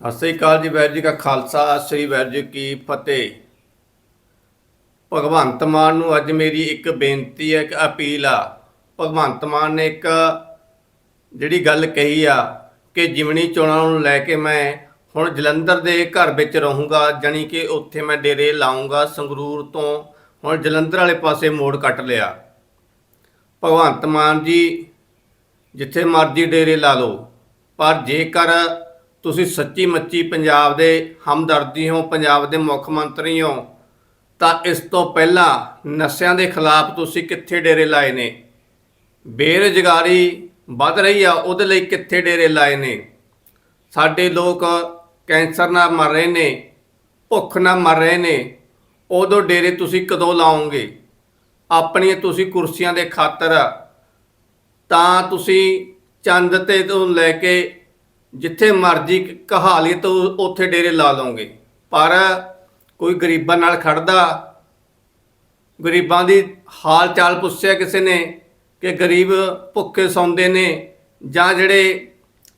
ਸਤਿ ਸ੍ਰੀ ਅਕਾਲ ਜੀ ਵੈਰ ਜੀ ਕਾ ਖਾਲਸਾ, ਸ੍ਰੀ ਵੈਰ ਜੀ ਕੀ ਫਤਿਹ। ਭਗਵੰਤ ਮਾਨ ਨੂੰ ਅੱਜ ਮੇਰੀ ਇੱਕ ਬੇਨਤੀ ਹੈ, ਇੱਕ ਅਪੀਲ ਆ। ਭਗਵੰਤ ਮਾਨ ਨੇ ਇੱਕ ਜਿਹੜੀ ਗੱਲ ਕਹੀ ਆ ਕਿ ਜਿਮਣੀ ਚੋਣਾਂ ਨੂੰ ਲੈ ਕੇ ਮੈਂ ਹੁਣ ਜਲੰਧਰ ਦੇ ਘਰ ਵਿੱਚ ਰਹੂੰਗਾ, ਜਾਣੀ ਕਿ ਉੱਥੇ ਮੈਂ ਡੇਰੇ ਲਾਉਂਗਾ ਸੰਗਰੂਰ ਤੋਂ ਹੁਣ ਜਲੰਧਰ ਵਾਲੇ ਪਾਸੇ ਮੋੜ ਕੱਟ ਲਿਆ। ਭਗਵੰਤ ਮਾਨ ਜੀ, ਜਿੱਥੇ ਮਰਜ਼ੀ ਡੇਰੇ ਲਾ ਲਓ, ਪਰ ਜੇਕਰ ਤੁਸੀਂ ਸੱਚੀ ਮੱਚੀ ਪੰਜਾਬ ਦੇ ਹਮਦਰਦੀ ਹੋ, ਪੰਜਾਬ ਦੇ ਮੁੱਖ ਮੰਤਰੀ ਹੋ, ਤਾਂ ਇਸ ਤੋਂ ਪਹਿਲਾਂ ਨਸ਼ਿਆਂ ਦੇ ਖਿਲਾਫ ਤੁਸੀਂ ਕਿੱਥੇ ਡੇਰੇ ਲਾਏ ਨੇ? ਬੇਰੁਜ਼ਗਾਰੀ ਵੱਧ ਰਹੀ ਆ, ਉਹਦੇ ਲਈ ਕਿੱਥੇ ਡੇਰੇ ਲਾਏ ਨੇ? ਸਾਡੇ ਲੋਕ ਕੈਂਸਰ ਨਾਲ ਮਰ ਰਹੇ ਨੇ, ਭੁੱਖ ਨਾਲ ਮਰ ਰਹੇ ਨੇ, ਉਦੋਂ ਡੇਰੇ ਤੁਸੀਂ ਕਦੋਂ ਲਾਓਗੇ? ਆਪਣੀਆਂ ਤੁਸੀਂ ਕੁਰਸੀਆਂ ਦੇ ਖਾਤਰ ਤਾਂ ਤੁਸੀਂ ਚੰਦ ਤੇ ਤੋਂ ਲੈ ਕੇ ਜਿੱਥੇ ਮਰਜ਼ੀ ਕਹਾਲੀ ਤੋਂ ਉੱਥੇ ਡੇਰੇ ਲਾ ਲਓਗੇ। ਪਰ ਕੋਈ ਗਰੀਬਾਂ ਨਾਲ ਖੜਦਾ, ਗਰੀਬਾਂ ਦੀ ਹਾਲ ਚਾਲ ਪੁੱਛਿਆ ਕਿਸੇ ਨੇ ਕਿ ਗਰੀਬ ਭੁੱਖੇ ਸੌਂਦੇ ਨੇ ਜਾਂ ਜਿਹੜੇ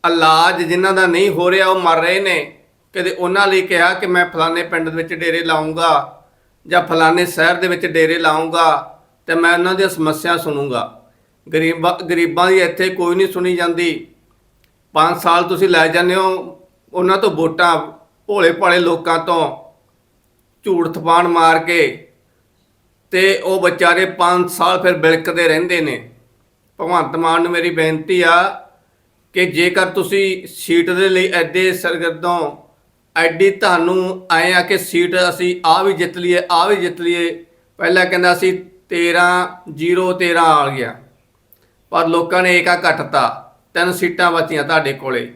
ਇਲਾਜ ਜਿਨ੍ਹਾਂ ਦਾ ਨਹੀਂ ਹੋ ਰਿਹਾ ਉਹ ਮਰ ਰਹੇ ਨੇ, ਕਦੇ ਉਹਨਾਂ ਲਈ ਕਿਹਾ ਕਿ ਮੈਂ ਫਲਾਣੇ ਪਿੰਡ ਦੇ ਵਿੱਚ ਡੇਰੇ ਲਾਉਂਗਾ ਜਾਂ ਫਲਾਣੇ ਸ਼ਹਿਰ ਦੇ ਵਿੱਚ ਡੇਰੇ ਲਾਉਂਗਾ ਤੇ ਮੈਂ ਉਹਨਾਂ ਦੀਆਂ ਸਮੱਸਿਆ ਸੁਣੂੰਗਾ। ਗਰੀਬਾਂ ਗਰੀਬਾਂ ਦੀ ਇੱਥੇ ਕੋਈ ਨਹੀਂ ਸੁਣੀ ਜਾਂਦੀ। 5 ਸਾਲ ਤੁਸੀਂ ਲੈ ਜਾਂਦੇ ਹੋ, ਉਹਨਾਂ ਤੋਂ ਵੋਟਾਂ ਭੋਲੇ ਭਾਲੇ ਲੋਕਾਂ ਤੋਂ ਝੂਠ ਥਪਾਣ ਮਾਰ ਕੇ ਤੇ ਉਹ ਵਿਚਾਰੇ 5 ਸਾਲ ਫਿਰ ਬਿਲਕਦੇ ਰਹਿੰਦੇ ਨੇ। ਭਗਵੰਤ ਮਾਨ ਨੂੰ ਮੇਰੀ ਬੇਨਤੀ ਆ ਕਿ ਜੇਕਰ ਤੁਸੀਂ ਸੀਟ ਦੇ ਲਈ ਐਡੇ ਸਰਗਰਦੋਂ ਐਡੀ ਤੁਹਾਨੂੰ ਆਏ ਆ ਕਿ ਸੀਟ ਅਸੀਂ ਆ ਵੀ ਜਿੱਤ ਲਈਏ ਆ ਵੀ ਜਿੱਤ ਲਈਏ, ਪਹਿਲਾਂ ਕਹਿੰਦਾ ਸੀ 13 0 13 ਆ ਗਿਆ। ਪਰ ਲੋਕਾਂ ਨੇ ਏਕਾ ਘਟਤਾ ਤਿੰਨ ਸੀਟਾਂ ਬਚੀਆਂ ਤੁਹਾਡੇ ਕੋਲੇ।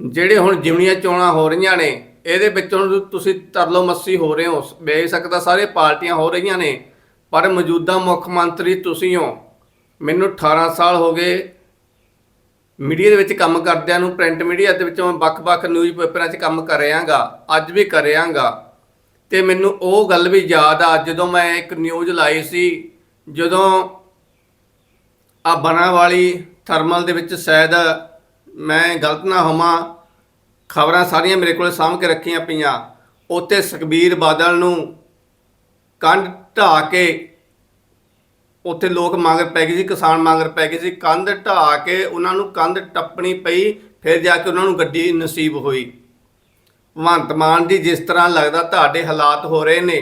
ਜਿਹੜੇ ਹੁਣ ਜਿਮਣੀਆਂ ਚੋਣਾਂ ਹੋ ਰਹੀਆਂ ਨੇ, ਇਹਦੇ ਵਿੱਚ ਹੁਣ ਤੁਸੀਂ ਤਰਲੋ ਮੱਸੀ ਹੋ ਰਹੇ ਹੋ, ਵੇਖ ਸਕਦਾ ਸਾਰੇ ਪਾਰਟੀਆਂ ਹੋ ਰਹੀਆਂ ਨੇ, ਪਰ ਮੌਜੂਦਾ ਮੁੱਖ ਮੰਤਰੀ ਤੁਸੀਂ ਹੋ। ਮੈਨੂੰ 18 ਸਾਲ ਹੋ ਗਏ, ਮੀਡੀਆ ਦੇ ਵਿੱਚ ਕੰਮ ਕਰਦਿਆਂ ਨੂੰ, ਪ੍ਰਿੰਟ ਮੀਡੀਆ ਦੇ ਵਿੱਚੋਂ ਵੱਖ-ਵੱਖ ਨਿਊਜ਼ ਪੇਪਰਾਂ 'ਚ ਕੰਮ ਕਰ ਰਿਹਾਗਾ, ਅੱਜ ਵੀ ਕਰ ਰਿਹਾਗਾ। ਤੇ ਮੈਨੂੰ ਉਹ ਗੱਲ ਵੀ ਯਾਦ ਆ, ਜਦੋਂ ਮੈਂ ਇੱਕ ਨਿਊਜ਼ ਲਾਈ ਸੀ, ਜਦੋਂ ਆ ਬਣਾ ਵਾਲੀ ਥਰਮਲ ਦੇ ਵਿੱਚ ਸ਼ਾਇਦ ਮੈਂ ਗਲਤ ਨਾ ਹੋਵਾਂ, ਖਬਰਾਂ ਸਾਰੀਆਂ ਮੇਰੇ ਕੋਲ ਸਾਂਭ ਕੇ ਰੱਖੀਆਂ ਪਈਆਂ। ਉੱਤੇ ਸੁਖਬੀਰ ਬਾਦਲ ਨੂੰ ਕੰਧ ਢਾ ਕੇ ਉੱਥੇ ਲੋਕ ਮੰਗਰ ਪੈ ਗਏ ਸੀ, ਕਿਸਾਨ ਮੰਗਰ ਪੈ ਗਏ ਸੀ। ਕੰਧ ਢਾ ਕੇ ਉਹਨਾਂ ਨੂੰ ਕੰਧ ਟੱਪਣੀ ਪਈ, ਫਿਰ ਜਾ ਕੇ ਉਹਨਾਂ ਨੂੰ ਗੱਡੀ ਨਸੀਬ ਹੋਈ। ਭਗਵੰਤ ਮਾਨ ਜੀ ਜਿਸ ਤਰ੍ਹਾਂ ਲੱਗਦਾ ਤੁਹਾਡੇ ਹਾਲਾਤ ਹੋ ਰਹੇ ਨੇ,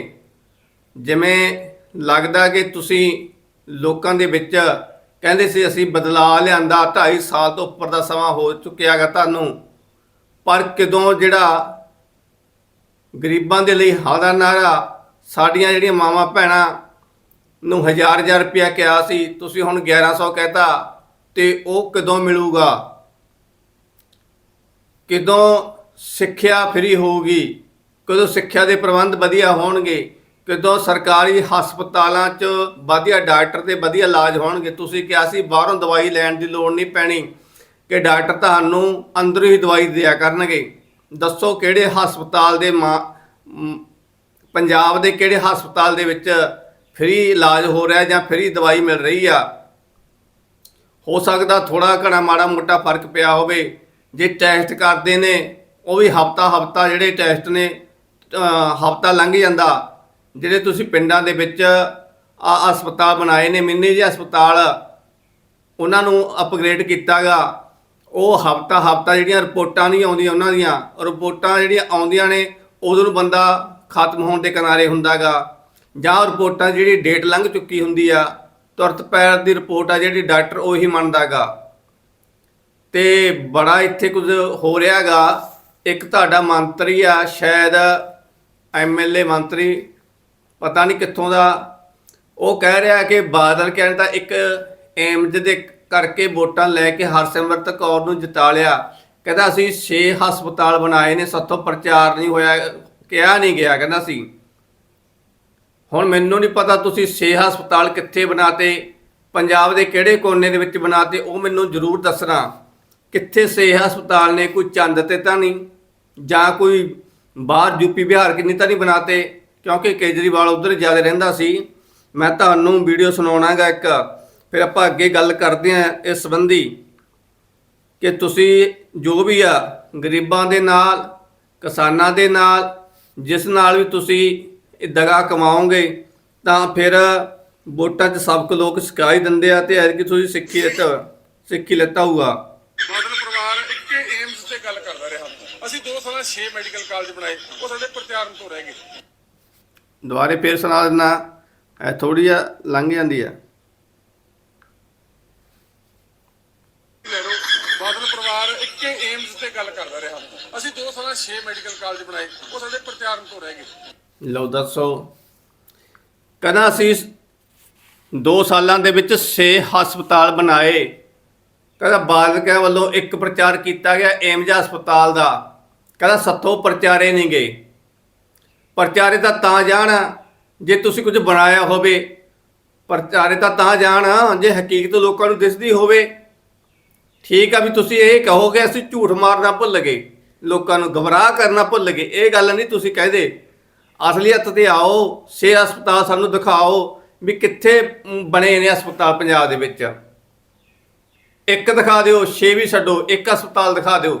ਜਿਵੇਂ ਲੱਗਦਾ ਕਿ ਤੁਸੀਂ ਲੋਕਾਂ ਦੇ ਵਿੱਚ ਕਹਿੰਦੇ ਸੀ, ਅਸੀਂ ਬਦਲਾਅ ਲਿਆਂਦਾ 2.5 ਸਾਲ ਤੋਂ ਉੱਪਰ ਦਾ ਸਮਾਂ ਹੋ ਚੁੱਕਿਆਗਾ ਤੁਹਾਨੂੰ। ਪਰ ਕਿਦੋਂ ਜਿਹੜਾ ਗਰੀਬਾਂ ਦੇ ਲਈ ਹਾਂ ਦਾ ਨਾਰਾ ਸਾਡੀਆਂ ਜਿਹੜੀਆਂ ਮਾਵਾਂ ਭੈਣਾਂ ਨੂੰ ਹਜ਼ਾਰ ਹਜ਼ਾਰ ਰੁਪਇਆ ਕਿਹਾ ਸੀ, ਤੁਸੀਂ ਹੁਣ 1100 ਕਹਿਤਾ, ਤੇ ਉਹ ਕਦੋਂ ਮਿਲੂਗਾ? ਕਦੋਂ ਸਿੱਖਿਆ ਫਰੀ ਹੋਊਗੀ? ਕਦੋਂ ਸਿੱਖਿਆ ਦੇ ਪ੍ਰਬੰਧ ਵਧੀਆ ਹੋਣਗੇ? ਕਦੋਂ ਸਰਕਾਰੀ ਹਸਪਤਾਲਾਂ 'ਚ ਵਧੀਆ ਡਾਕਟਰ ਤੇ ਵਧੀਆ ਇਲਾਜ ਹੋਣਗੇ? ਤੁਸੀਂ ਕਿਹਾ ਸੀ ਬਾਹਰੋਂ ਦਵਾਈ ਲੈਣ ਦੀ ਲੋੜ ਨਹੀਂ ਪੈਣੀ। ਕਿ ਡਾਕਟਰ ਤੁਹਾਨੂੰ ਅੰਦਰੋਂ ਹੀ ਦਵਾਈ ਦਿਆ ਕਰਨਗੇ। ਦੱਸੋ ਕਿਹੜੇ ਹਸਪਤਾਲ ਦੇ ਮਾ- ਪੰਜਾਬ ਦੇ ਕਿਹੜੇ ਹਸਪਤਾਲ ਦੇ ਵਿੱਚ ਫ੍ਰੀ ਇਲਾਜ ਹੋ ਰਿਹਾ ਜਾਂ ਫ੍ਰੀ ਦਵਾਈ ਮਿਲ ਰਹੀ ਆ? ਹੋ ਸਕਦਾ ਥੋੜਾ ਘਣਾ ਮਾੜਾ ਮੋਟਾ ਫ਼ਰਕ ਪਿਆ ਹੋਵੇ। ਜੇ ਟੈਸਟ ਕਰਦੇ ਨੇ, ਉਹ ਵੀ ਹਫਤਾ ਹਫਤਾ ਜਿਹੜੇ ਟੈਸਟ ਨੇ ਹਫਤਾ ਲੰਘ ਜਾਂਦਾ। ਜਿਹੜੇ ਤੁਸੀਂ ਪਿੰਡਾਂ ਦੇ ਵਿੱਚ ਆ ਹਸਪਤਾਲ ਬਣਾਏ ਨੇ, ਮਿੰਨੀ ਜਿਹੇ ਹਸਪਤਾਲ, ਉਹਨਾਂ ਨੂੰ ਅਪਗ੍ਰੇਡ ਕੀਤਾਗਾ। ਉਹ ਹਫਤਾ ਹਫਤਾ ਜਿਹੜੀਆਂ ਰਿਪੋਰਟਾਂ ਨਹੀਂ ਆਉਂਦੀਆਂ ਉਹਨਾਂ ਦੀਆਂ, ਰਿਪੋਰਟਾਂ ਜਿਹੜੀਆਂ ਆਉਂਦੀਆਂ ਨੇ, ਉਦੋਂ ਨੂੰ ਬੰਦਾ ਖਤਮ ਹੋਣ ਦੇ ਕਿਨਾਰੇ ਹੁੰਦਾਗਾ। ਜਾਂ ਉਹ ਰਿਪੋਰਟਾਂ ਜਿਹੜੀ ਡੇਟ ਲੰਘ ਚੁੱਕੀ ਹੁੰਦੀ ਆ, ਤੁਰਤ ਪੈਰ ਦੀ ਰਿਪੋਰਟ ਆ ਜਿਹੜੀ ਡਾਕਟਰ ਉਹੀ ਮੰਨਦਾਗਾ। ਤੇ ਬੜਾ ਇੱਥੇ ਕੁਝ ਹੋ ਰਿਹਾਗਾ। ਇੱਕ ਤੁਹਾਡਾ ਮੰਤਰੀ ਆ, ਸ਼ਾਇਦ ਐਮਐਲਏ ਮੰਤਰੀ ਪਤਾ ਨਹੀਂ ਕਿੱਥੋਂ ਦਾ। ਉਹ ਕਹਿ ਰਿਹਾ ਕਿ ਬਾਦਲ ਕਹਿੰਦਾ ਤਾਂ ਇੱਕ ਏਮਜ ਦੇ ਕਰਕੇ ਵੋਟਾਂ ਲੈ ਕੇ ਹਰਸਿਮਰਤ ਕੌਰ ਨੂੰ ਜਿਤਾ ਲਿਆ। ਕਹਿੰਦਾ ਅਸੀਂ 6 ਹਸਪਤਾਲ ਬਣਾਏ ਨੇ, ਸਾਥੋਂ ਪ੍ਰਚਾਰ ਨਹੀਂ ਹੋਇਆ, ਕਿਹਾ ਨਹੀਂ ਗਿਆ, ਕਹਿੰਦਾ ਸੀ। ਹੁਣ ਮੈਨੂੰ ਨਹੀਂ ਪਤਾ ਤੁਸੀਂ 6 ਹਸਪਤਾਲ ਕਿੱਥੇ ਬਣਾਤੇ, ਪੰਜਾਬ ਦੇ ਕਿਹੜੇ ਕੋਨੇ ਦੇ ਵਿੱਚ ਬਣਾਤੇ, ਉਹ ਮੈਨੂੰ ਜ਼ਰੂਰ ਦੱਸਣਾ। ਕਿੱਥੇ 6 ਹਸਪਤਾਲ ਨੇ, ਕੋਈ ਚੰਦ ਤੇ ਤਾਂ ਨਹੀਂ, ਜਾਂ ਕੋਈ ਬਾਹਰ ਯੂਪੀ ਬਿਹਾਰ ਕਿੰਨੀ ਤਾਂ ਨਹੀਂ ਬਣਾਤੇ। ਕਿਉਂਕਿ ਕੇਜਰੀਵਾਲ ਉਧਰ ਜ਼ਿਆਦਾ ਰਹਿੰਦਾ ਸੀ, ਮੈਂ ਤੁਹਾਨੂੰ ਵੀਡੀਓ ਸੁਣਾਉਣਾਗਾ ਇੱਕ। ਫਿਰ ਆਪਾਂ ਅੱਗੇ ਗੱਲ ਕਰਦੇ ਹਾਂ ਇਸ ਸੰਬੰਧੀ ਕਿ ਤੁਸੀਂ ਜੋ ਵੀ ਆ, ਗਰੀਬਾਂ ਦੇ ਨਾਲ, ਕਿਸਾਨਾਂ ਦੇ ਨਾਲ, ਜਿਸ ਨਾਲ ਵੀ ਤੁਸੀਂ ਦਗਾ ਕਮਾਓਗੇ, ਤਾਂ ਫਿਰ ਵੋਟਾਂ 'ਚ ਸਬਕ ਲੋਕ ਸਿਖਾਈ ਦਿੰਦੇ ਆ ਤੇ ਕਿ ਤੁਸੀਂ ਸਿੱਖੀ ਲੈਤਾ ਸਿੱਖੀ ਲੈਤਾ ਹੋਊਗਾ। ਬਾਦਲ ਪਰਿਵਾਰ ਇੱਕੇ ਏਮਸ ਤੇ ਗੱਲ ਕਰਦਾ ਰਿਹਾ। ਅਸੀਂ 2 ਸਾਲਾਂ 6 ਮੈਡੀਕਲ ਕਾਲਜ ਬਣਾਏ, ਉਹ ਸਾਡੇ ਪ੍ਰਚਾਰਨ ਤੋਂ ਰਹਿ ਗਏ। ਦੁਬਾਰੇ ਫੇਰ ਸੁਣਾ ਦਿੰਦਾ ਇਹ ਥੋੜੀ ਜਿਹਾ ਲੰਘ ਜਾਂਦੀ ਆ। ਲੈ ਲਓ ਬਾਦਲ ਪਰਿਵਾਰ ਇੱਕੇ ਏਮਸ ਤੇ ਗੱਲ ਕਰਦਾ ਰਿਹਾ। ਅਸੀਂ 2 ਸਾਲਾਂ 6 ਮੈਡੀਕਲ ਕਾਲਜ ਬਣਾਏ ਉਹ ਸਾਡੇ ਪ੍ਰਚਾਰਨ ਤੋਂ ਰਹਿ ਗਏ। ਲਓ ਦੱਸੋ ਕਹਿੰਦਾ ਅਸੀਂ 2 ਸਾਲਾਂ ਦੇ ਵਿੱਚ 6 ਹਸਪਤਾਲ ਬਣਾਏ? ਕਹਿੰਦਾ ਬਾਦਲਕਿਆਂ ਵੱਲੋਂ ਇੱਕ ਪ੍ਰਚਾਰ ਕੀਤਾ ਗਿਆ ਏਮਜ ਹਸਪਤਾਲ ਦਾ। ਕਹਿੰਦਾ ਸੱਤੋਂ ਪ੍ਰਚਾਰੇ ਨਹੀਂ ਗਏ। ਪ੍ਰਚਾਰੇ ਤਾਂ ਤਾਂ ਜਾਣ, ਜੇ ਤੁਸੀਂ ਕੁਝ ਬਣਾਇਆ ਹੋਵੇ। ਪ੍ਰਚਾਰੇ ਤਾਂ ਤਾਂ ਜਾਣ, ਜੇ ਹਕੀਕਤ ਲੋਕਾਂ ਨੂੰ ਦਿਸਦੀ ਹੋਵੇ। ਠੀਕ ਆ ਵੀ ਤੁਸੀਂ ਇਹ ਕਹੋਗੇ, ਅਸੀਂ ਝੂਠ ਮਾਰਨਾ ਭੁੱਲ ਗਏ। ਲੋਕਾਂ ਨੂੰ ਗਮਰਾਹ ਕਰਨਾ ਭੁੱਲ ਗਏ। ਇਹ ਗੱਲ ਨਹੀਂ ਤੁਸੀਂ ਕਹਦੇ। ਅਸਲੀਅਤ ਤੇ ਆਓ ਛੇ ਹਸਪਤਾਲ ਸਾਨੂੰ ਦਿਖਾਓ ਵੀ ਕਿੱਥੇ ਬਣੇ ਨੇ ਹਸਪਤਾਲ ਪੰਜਾਬ ਦੇ ਵਿੱਚ। ਇੱਕ ਦਿਖਾ ਦਿਓ, ਛੇ ਵੀ ਛੱਡੋ, ਇੱਕ ਹਸਪਤਾਲ ਦਿਖਾ ਦਿਓ।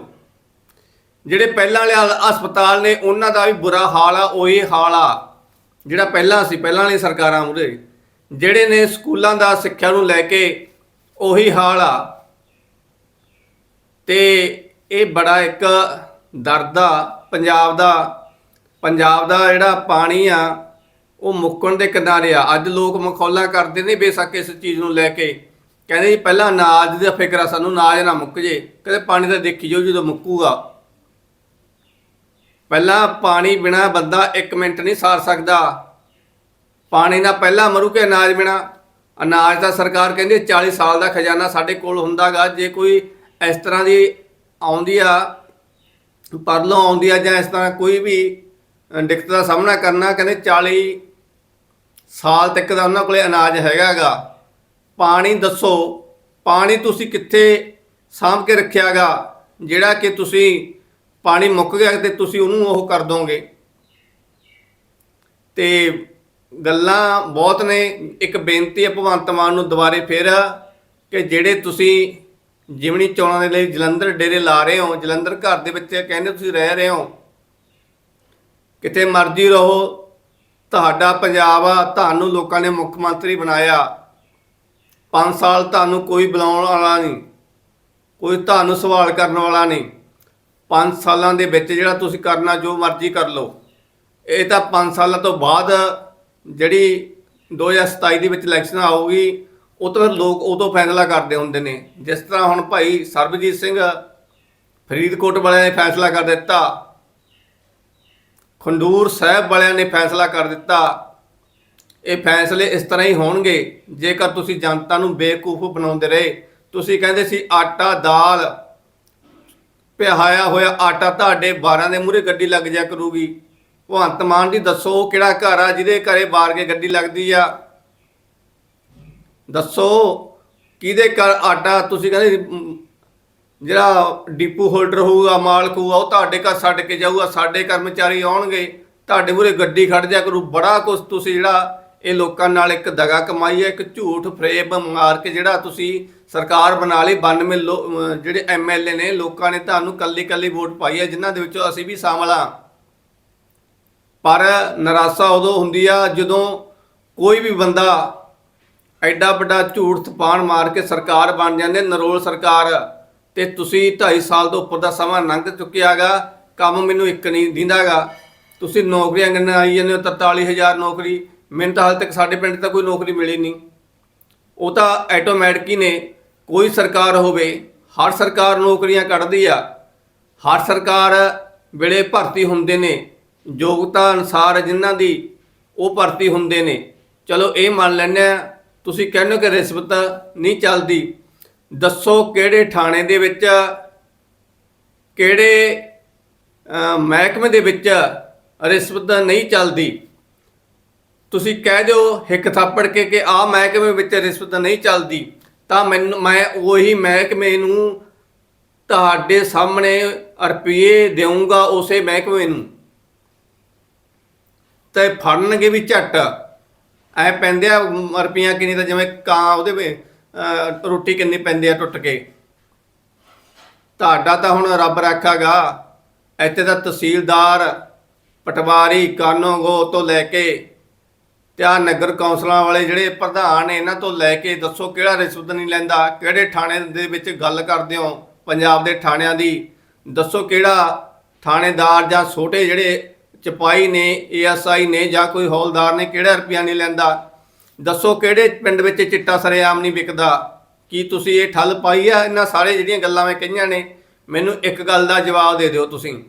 ਜਿਹੜੇ ਪਹਿਲਾਂ ਵਾਲੇ ਹਸਪਤਾਲ ਨੇ, ਉਹਨਾਂ ਦਾ ਵੀ ਬੁਰਾ ਹਾਲ ਆ, ਉਹੀ ਹਾਲ ਆ, ਜਿਹੜਾ ਪਹਿਲਾਂ ਸੀ, ਪਹਿਲਾਂ ਵਾਲੀ ਸਰਕਾਰਾਂ ਉਹਦੇ ਜਿਹੜੇ ਨੇ ਸਕੂਲਾਂ ਦਾ ਸਿੱਖਿਆ ਨੂੰ ਲੈ ਕੇ ਉਹੀ ਹਾਲ ਆ। ਤੇ ਇਹ ਬੜਾ ਇੱਕ ਦਰਦ ਆ, ਪੰਜਾਬ ਦਾ। ਪੰਜਾਬ ਦਾ ਜਿਹੜਾ ਪਾਣੀ ਆ, ਉਹ ਮੁੱਕਣ ਦੇ ਕਿਨਾਰੇ ਆ। ਅੱਜ ਲੋਕ ਮਖੌਲਾ ਕਰਦੇ ਨੇ ਬੇਸ਼ੱਕ ਇਸ ਚੀਜ਼ ਨੂੰ ਲੈ ਕੇ। ਕਹਿੰਦੇ ਜੀ, ਪਹਿਲਾਂ ਅਨਾਜ ਦਾ ਫਿਕਰ ਆ, ਸਾਨੂੰ ਅਨਾਜ ਨਾ ਮੁੱਕ ਜੇ। ਕਹਿੰਦੇ ਪਾਣੀ ਦਾ ਦੇਖੀ ਜਾਓ ਜਦੋਂ ਮੁੱਕੂਗਾ। ਪਹਿਲਾਂ ਪਾਣੀ ਬਿਨਾ ਬੰਦਾ 1 ਮਿੰਟ ਨਹੀਂ ਸਾਰ ਸਕਦਾ। ਪਾਣੀ ਨਾਲ ਪਹਿਲਾਂ ਮਰੂ ਕੇ ਅਨਾਜ ਬਿਨਾ? ਅਨਾਜ ਤਾਂ ਸਰਕਾਰ ਕਹਿੰਦੀ ਹੈ 40 ਸਾਲ ਦਾ ਖਜ਼ਾਨਾ ਸਾਡੇ ਕੋਲ ਹੁੰਦਾਗਾ। ਜੇ ਕੋਈ ਇਸ ਤਰ੍ਹਾਂ ਦੀ ਆਉਂਦੀ ਆ, ਪਰਲੋਂ ਆਉਂਦੀ ਆ ਜਾਂ ਇਸ ਤਰ੍ਹਾਂ ਕੋਈ ਵੀ ਦਿੱਕਤ ਦਾ ਸਾਹਮਣਾ ਕਰਨਾ, ਕਹਿੰਦੇ 40 ਸਾਲ ਤੱਕ ਦਾ ਉਹਨਾਂ ਕੋਲੇ ਅਨਾਜ ਹੈਗਾਗਾ। ਪਾਣੀ ਦੱਸੋ, ਪਾਣੀ ਤੁਸੀਂ ਕਿੱਥੇ ਸਾਂਭ ਕੇ ਰੱਖਿਆਗਾ? ਜਿਹੜਾ ਕਿ ਤੁਸੀਂ ਪਾਣੀ ਮੁੱਕ ਗਿਆ ਤੇ ਤੁਸੀਂ ਉਹਨੂੰ ਉਹ ਕਰ ਦੋਗੇ। ਤੇ ਗੱਲਾਂ ਬਹੁਤ ਨੇ। ਇੱਕ ਬੇਨਤੀ ਹੈ ਭਗਵੰਤ ਮਾਨ ਨੂੰ ਦੁਬਾਰੇ ਫੇਰ ਕਿ ਜਿਹੜੇ ਤੁਸੀਂ ਜਿਮਣੀ ਚੋਣਾਂ ਦੇ ਲਈ ਜਲੰਧਰ ਡੇਰੇ ਲਾ ਰਹੇ ਹੋ, ਜਲੰਧਰ ਘਰ ਦੇ ਵਿੱਚ ਕਹਿੰਦੇ ਤੁਸੀਂ ਰਹਿ ਰਹੇ ਹੋ। ਕਿਤੇ ਮਰਜ਼ੀ ਰਹੋ। ਤੁਹਾਡਾ ਪੰਜਾਬ ਆ, ਤੁਹਾਨੂੰ ਲੋਕਾਂ ਨੇ ਮੁੱਖ ਮੰਤਰੀ ਬਣਾਇਆ। 5 ਸਾਲ ਤੁਹਾਨੂੰ ਕੋਈ ਬੁਲਾਉਣ ਵਾਲਾ ਨਹੀਂ, ਕੋਈ ਤੁਹਾਨੂੰ ਸਵਾਲ ਕਰਨ ਵਾਲਾ ਨਹੀਂ। 5 ਸਾਲਾਂ ਦੇ ਵਿੱਚ ਜਿਹੜਾ ਤੁਸੀਂ ਕਰਨਾ, ਜੋ ਮਰਜ਼ੀ ਕਰ ਲਓ। ਇਹ ਤਾਂ 5 ਸਾਲਾਂ ਤੋਂ ਬਾਅਦ ਜਿਹੜੀ 2027 ਦੇ ਵਿੱਚ ਇਲੈਕਸ਼ਨ ਆਊਗੀ, ਉਹ ਤਾਂ ਫਿਰ ਲੋਕ ਉਦੋਂ ਫੈਸਲਾ ਕਰਦੇ ਹੁੰਦੇ ਨੇ। ਜਿਸ ਤਰ੍ਹਾਂ ਹੁਣ ਭਾਈ ਸਰਬਜੀਤ ਸਿੰਘ ਫਰੀਦਕੋਟ ਵਾਲਿਆਂ ਨੇ ਫੈਸਲਾ ਕਰ ਦਿੱਤਾ, ਖੰਡੂਰ ਸਾਹਿਬ ਵਾਲਿਆਂ ਨੇ ਫੈਸਲਾ ਕਰ ਦਿੱਤਾ। ਇਹ ਫੈਸਲੇ ਇਸ ਤਰ੍ਹਾਂ ਹੀ ਹੋਣਗੇ, ਜੇਕਰ ਤੁਸੀਂ ਜਨਤਾ ਨੂੰ ਬੇਕੂਫ ਬਣਾਉਂਦੇ ਰਹੇ। ਤੁਸੀਂ ਕਹਿੰਦੇ ਸੀ ਆਟਾ, ਦਾਲ ਪਿਹਾਇਆ ਹੋਇਆ ਆਟਾ ਤੁਹਾਡੇ 12 ਦੇ ਮੂਹਰੇ ਗੱਡੀ ਲੱਗ ਜਾ ਕਰੂਗੀ। ਭਗਵੰਤ ਮਾਨ ਜੀ, ਦੱਸੋ ਉਹ ਕਿਹੜਾ ਘਰ ਆ ਜਿਹਦੇ ਘਰੇ ਬਾਰ ਕੇ ਗੱਡੀ ਲੱਗਦੀ ਆ? ਦੱਸੋ ਕਿਹਦੇ ਘਰ ਆਟਾ? ਤੁਸੀਂ ਕਹਿੰਦੇ ਜਿਹੜਾ ਡਿਪੂ ਹੋਲਡਰ ਹੋਊਗਾ, ਮਾਲਕ ਹੋਊਗਾ, ਉਹ ਤੁਹਾਡੇ ਘਰ ਛੱਡ ਕੇ ਜਾਊਗਾ, ਸਾਡੇ ਕਰਮਚਾਰੀ ਆਉਣਗੇ, ਤੁਹਾਡੇ ਮੂਹਰੇ ਗੱਡੀ ਖੜ ਜਾ ਕਰੂ। ਬੜਾ ਕੁਝ ਤੁਸੀਂ ਜਿਹੜਾ ਇਹ ਲੋਕਾਂ ਨਾਲ ਇੱਕ ਦਗਾ ਕਮਾਈ ਹੈ, ਇੱਕ ਝੂਠ ਫਰੇਬ ਮਾਰ ਕੇ ਜਿਹੜਾ ਤੁਸੀਂ ਸਰਕਾਰ ਬਣਾ ਲਈ 92 ਲੋ- ਅਮ ਜਿਹੜੇ ਐਮਐਲਏ ਨੇ, ਲੋਕਾਂ ਨੇ ਤੁਹਾਨੂੰ ਕੱਲੀ ਕੱਲੀ ਵੋਟ ਪਾਈ ਹੈ, ਜਿਨ੍ਹਾਂ ਦੇ ਵਿੱਚੋਂ ਅਸੀਂ ਵੀ ਸ਼ਾਮਲ ਹਾਂ। ਪਰ ਨਿਰਾਸ਼ਾ ਉਦੋਂ ਹੁੰਦੀ ਆ ਜਦੋਂ ਕੋਈ ਵੀ ਬੰਦਾ ਐਡਾ ਵੱਡਾ ਝੂਠ ਤਪਾਨ ਮਾਰ ਕੇ ਸਰਕਾਰ ਬਣ ਜਾਂਦੇ, ਨਰੋਲ ਸਰਕਾਰ। ਤੇ ਤੁਸੀਂ 2.5 ਸਾਲ ਤੋਂ ਉੱਪਰ ਦਾ ਸਮਾਂ ਲੰਘ ਚੁੱਕਿਆਗਾ ਕੰਮ ਮੈਨੂੰ ਇੱਕ ਨਹੀਂ ਦਿੰਦਾਗਾ ਤੁਸੀਂ ਨੌਕਰੀਆਂ ਗੰਨ ਆਈ ਜਾਂਦੇ ਹੋ 43000 ਨੌਕਰੀ ਮੈਨੂੰ ਤਾਂ ਹਾਲ ਤੱਕ ਸਾਡੇ ਪਿੰਡ ਤਾਂ ਕੋਈ ਨੌਕਰੀ ਮਿਲੀ ਨਹੀਂ। ਉਹ ਤਾਂ ਆਟੋਮੈਟਿਕ ਹੀ ਨੇ। ਕੋਈ ਸਰਕਾਰ ਹੋਵੇ, ਹਰ ਸਰਕਾਰ ਨੌਕਰੀਆਂ ਕੱਢਦੀ ਆ। ਹਰ ਸਰਕਾਰ ਵੇਲੇ ਭਰਤੀ ਹੁੰਦੇ ਨੇ। ਯੋਗਤਾ ਅਨਸਾਰ ਜਿਨ੍ਹਾਂ ਦੀ ਉਹ ਭਰਤੀ ਹੁੰਦੇ ਨੇ। ਚਲੋ ਇਹ ਮੰਨ ਲੈਂਦੇ ਆ, ਤੁਸੀਂ ਕਹਿੰਦੇ ਹੋ ਕਿ ਰਿਸ਼ਵਤ ਨਹੀਂ ਚੱਲਦੀ। ਦੱਸੋ ਕਿਹੜੇ ਥਾਣੇ ਦੇ ਵਿੱਚ, ਕਿਹੜੇ ਮਹਿਕਮੇ ਦੇ ਵਿੱਚ ਰਿਸ਼ਵਤ ਨਹੀਂ ਚੱਲਦੀ। ਤੁਸੀਂ ਕਹਿ ਦਿਓ ਹਿੱਕ ਥਾਪੜ ਕੇ ਕਿ ਆ ਮਹਿਕਮੇ ਵਿੱਚ ਰਿਸ਼ਵਤ ਨਹੀਂ ਚੱਲਦੀ, ਤਾਂ ਮੈਨੂੰ, ਮੈਂ ਉਹੀ ਮਹਿਕਮੇ ਨੂੰ ਤੁਹਾਡੇ ਸਾਹਮਣੇ ਰੁਪਏ ਦੇਵਾਂਗਾ ਉਸੇ ਮਹਿਕਮੇ ਨੂੰ। ਤੇ ਫੜਨਗੇ ਵੀ ਝੱਟ। ਐ ਪੈਂਦੇ ਆ ਰੁਪਈਆਂ ਕਿੰਨੀ ਤਾਂ ਜਿਵੇਂ ਕਾਂ ਉਹਦੇ ਵਿੱਚ ਰੋਟੀ ਕਿੰਨੀ ਪੈਂਦੀ ਆ ਟੁੱਟ ਕੇ। ਤੁਹਾਡਾ ਤਾਂ ਹੁਣ ਰੱਬ ਰੱਖਾਗਾ, ਇੱਥੇ ਦਾ ਤਹਿਸੀਲਦਾਰ, ਪਟਵਾਰੀ ਕਾਨੂੰਗੋ ਤੋਂ ਲੈ ਕੇ ਤੇ ਆਹ ਨਗਰ ਕੌਂਸਲਾਂ ਵਾਲੇ ਜਿਹੜੇ ਪ੍ਰਧਾਨ ਨੇ, ਇਹਨਾਂ ਤੋਂ ਲੈ ਕੇ ਦੱਸੋ ਕਿਹੜਾ ਰਿਸ਼ਵਤ ਨਹੀਂ ਲੈਂਦਾ, ਕਿਹੜੇ ਥਾਣੇ ਦੇ ਵਿੱਚ ਗੱਲ ਕਰਦੇ ਹੋ, ਪੰਜਾਬ ਦੇ ਥਾਣਿਆਂ ਦੀ? ਦੱਸੋ ਕਿਹੜਾ ਥਾਣੇਦਾਰ ਜਾਂ ਛੋਟੇ ਜਿਹੜੇ ਚਪਾਈ ਨੇ, ਏਐਸਆਈ ਨੇ ਜਾਂ ਕੋਈ ਹੌਲਦਾਰ ਨੇ, ਕਿਹੜਾ ਰੁਪਿਆ ਨਹੀਂ ਲੈਂਦਾ? ਦੱਸੋ ਕਿਹੜੇ ਪਿੰਡ ਵਿੱਚ ਚਿੱਟਾ ਸਰੇਆਮ ਨਹੀਂ ਵਿਕਦਾ? ਕੀ ਤੁਸੀਂ ਇਹ ਠੱਲ ਪਾਈ ਆ? ਇਹਨਾਂ ਸਾਰੇ ਜਿਹੜੀਆਂ ਗੱਲਾਂ ਮੈਂ ਕਹੀਆਂ ਨੇ, ਮੈਨੂੰ ਇੱਕ ਗੱਲ ਦਾ ਜਵਾਬ ਦੇ ਦਿਓ ਤੁਸੀਂ।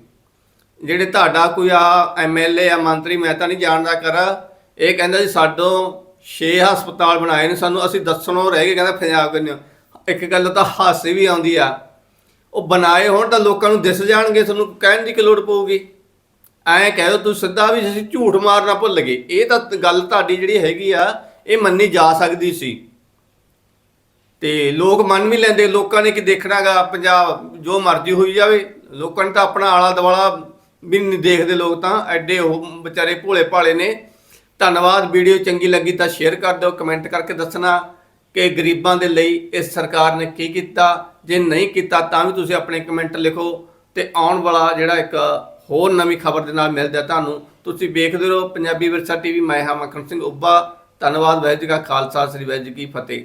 ਜਿਹੜੇ ਤੁਹਾਡਾ ਕੋਈ ਆ ਐਮਐਲਏ ਆ, ਮੰਤਰੀ, ਮੈਂ ਤਾਂ ਨਹੀਂ ਜਾਣਦਾ ਕਰ ਇਹ ਕਹਿੰਦਾ ਜੀ ਸਾਡੋਂ 6 ਹਸਪਤਾਲ ਬਣਾਏ ਨੇ, ਸਾਨੂੰ ਅਸੀਂ ਦੱਸਣੋਂ ਰਹਿ ਗਏ, ਕਹਿੰਦਾ ਪੰਜਾਬ ਕੰਨਿਓ ਇੱਕ ਗੱਲ ਤਾਂ ਹਾਸੇ ਵੀ ਆਉਂਦੀ ਆ। ਉਹ ਬਣਾਏ ਹੋਣ ਤਾਂ ਲੋਕਾਂ ਨੂੰ ਦਿਸ ਜਾਣਗੇ, ਤੁਹਾਨੂੰ ਕਹਿਣ ਦੀ ਕੀ ਲੋੜ ਪਊਗੀ? ਐਂ ਕਹਿ ਦਿਓ ਤੁਸੀਂ ਸਿੱਧਾ ਵੀ ਅਸੀਂ ਝੂਠ ਮਾਰਨਾ ਭੁੱਲ ਗਏ। ਇਹ ਤਾਂ ਗੱਲ ਤੁਹਾਡੀ ਜਿਹੜੀ ਹੈਗੀ ਆ, ਇਹ ਮੰਨੀ ਜਾ ਸਕਦੀ ਸੀ। ਤੇ ਲੋਕ ਮੰਨ ਵੀ ਲੈਂਦੇ, ਲੋਕਾਂ ਨੇ ਕੀ ਦੇਖਣਾਗਾ ਪੰਜਾਬ ਜੋ ਮਰਜ਼ੀ ਹੋਈ ਜਾਵੇ, ਲੋਕਾਂ ਨੇ ਤਾਂ ਆਪਣਾ ਆਲਾ ਦਵਾਲਾ ਵੀ ਨਹੀਂ ਦੇਖਦੇ ਲੋਕ ਤਾਂ, ਐਡੇ ਉਹ ਵਿਚਾਰੇ ਭੋਲੇ ਭਾਲੇ ਨੇ। ਧੰਨਵਾਦ, ਵੀਡੀਓ ਚੰਗੀ ਲੱਗੀ ਤਾਂ ਸ਼ੇਅਰ ਕਰ ਦਿਓ ਕਮੈਂਟ ਕਰਕੇ ਦੱਸਣਾ ਕਿ ਗਰੀਬਾਂ ਦੇ ਲਈ ਇਸ ਸਰਕਾਰ ਨੇ ਕੀ ਕੀਤਾ। ਜੇ ਨਹੀਂ ਕੀਤਾ ਤਾਂ ਵੀ ਤੁਸੀਂ ਆਪਣੇ ਕਮੈਂਟ ਲਿਖੋ ਤੇ ਆਉਣ ਵਾਲਾ ਜਿਹੜਾ ਇੱਕ ਹੋਰ ਨਵੀਂ ਖਬਰ ਦੇ ਨਾਲ ਮਿਲਦਾ ਤੁਹਾਨੂੰ। ਤੁਸੀਂ ਵੇਖਦੇ ਰਹੋ ਪੰਜਾਬੀ ਵਿਰਸਾ ਟੀਵੀ, ਮੈਂ ਹਾਂ ਮੱਖਣ ਸਿੰਘ ਉੱਬਾ ਧੰਨਵਾਦ, ਵਾਹਿਗੁਰੂ ਜੀ ਕਾ ਖਾਲਸਾ, ਸ੍ਰੀ ਵਾਹਿਗੁਰੂ ਜੀ ਕੀ ਫਤਿਹ।